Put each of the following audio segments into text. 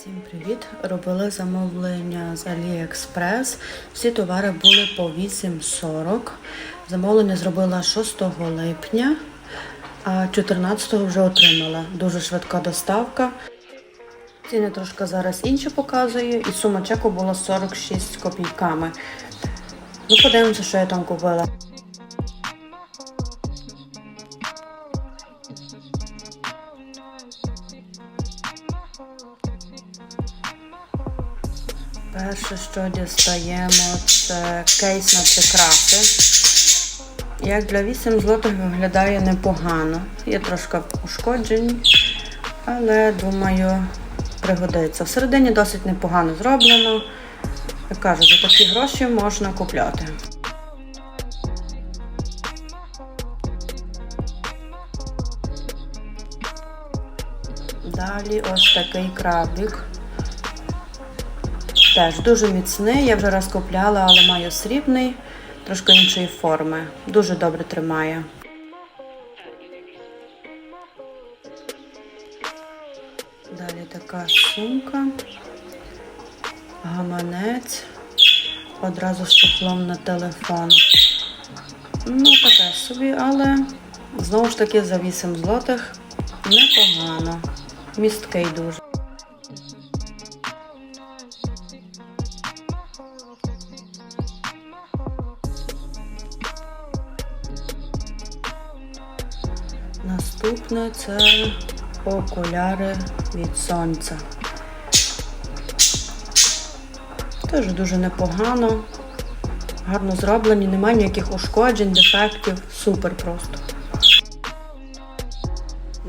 Всім привіт! Робили замовлення з AliExpress. Всі товари були по 8,40. Замовлення зробила 6 липня, а 14 вже отримала. Дуже швидка доставка. Ціни трошки зараз інші показую, і сума чеку була 46 копійками. Ну, подивимося, що я там купила. Перше, що дістаємо, це кейс на прикраси. Як для 8 злотих виглядає непогано. Є трошки ушкоджень, але думаю, пригодиться. Всередині досить непогано зроблено. Я кажу, за такі гроші можна купляти. Далі ось такий крабик. Теж дуже міцний. Я вже раз купляла, але маю срібний, трошки іншої форми. Дуже добре тримає. Далі така сумка, гаманець, одразу з чохлом на телефон. Ну, таке собі, але знову ж таки за 8 злотих непогано. Місткий дуже. Наступне це окуляри від сонця. Теж дуже непогано, гарно зроблені, немає ніяких ушкоджень, дефектів. Супер просто.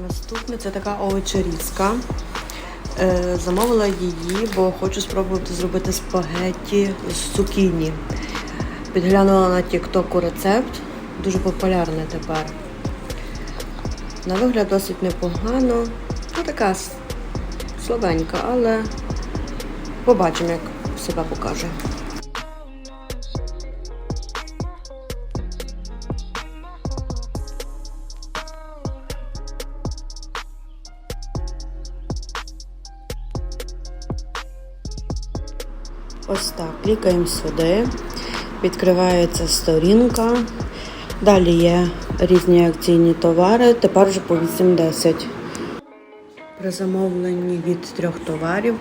Наступне це така овочерізка. Е, Замовила її, бо хочу спробувати зробити спагетті з цукіні. Підглянула на тіктоку рецепт, дуже популярний тепер. На вигляд досить непогано. Ну, така слабенька, але побачимо, як себе покаже. Ось так, клікаємо сюди, відкривається сторінка. Далі є різні акційні товари, тепер вже по 8-10. При замовленні від трьох товарів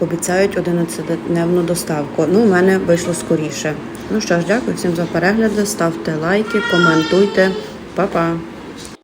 обіцяють 11-дневну доставку. Ну, у мене вийшло скоріше. Ну що ж, дякую всім за перегляди. Ставте лайки, коментуйте. Па-па!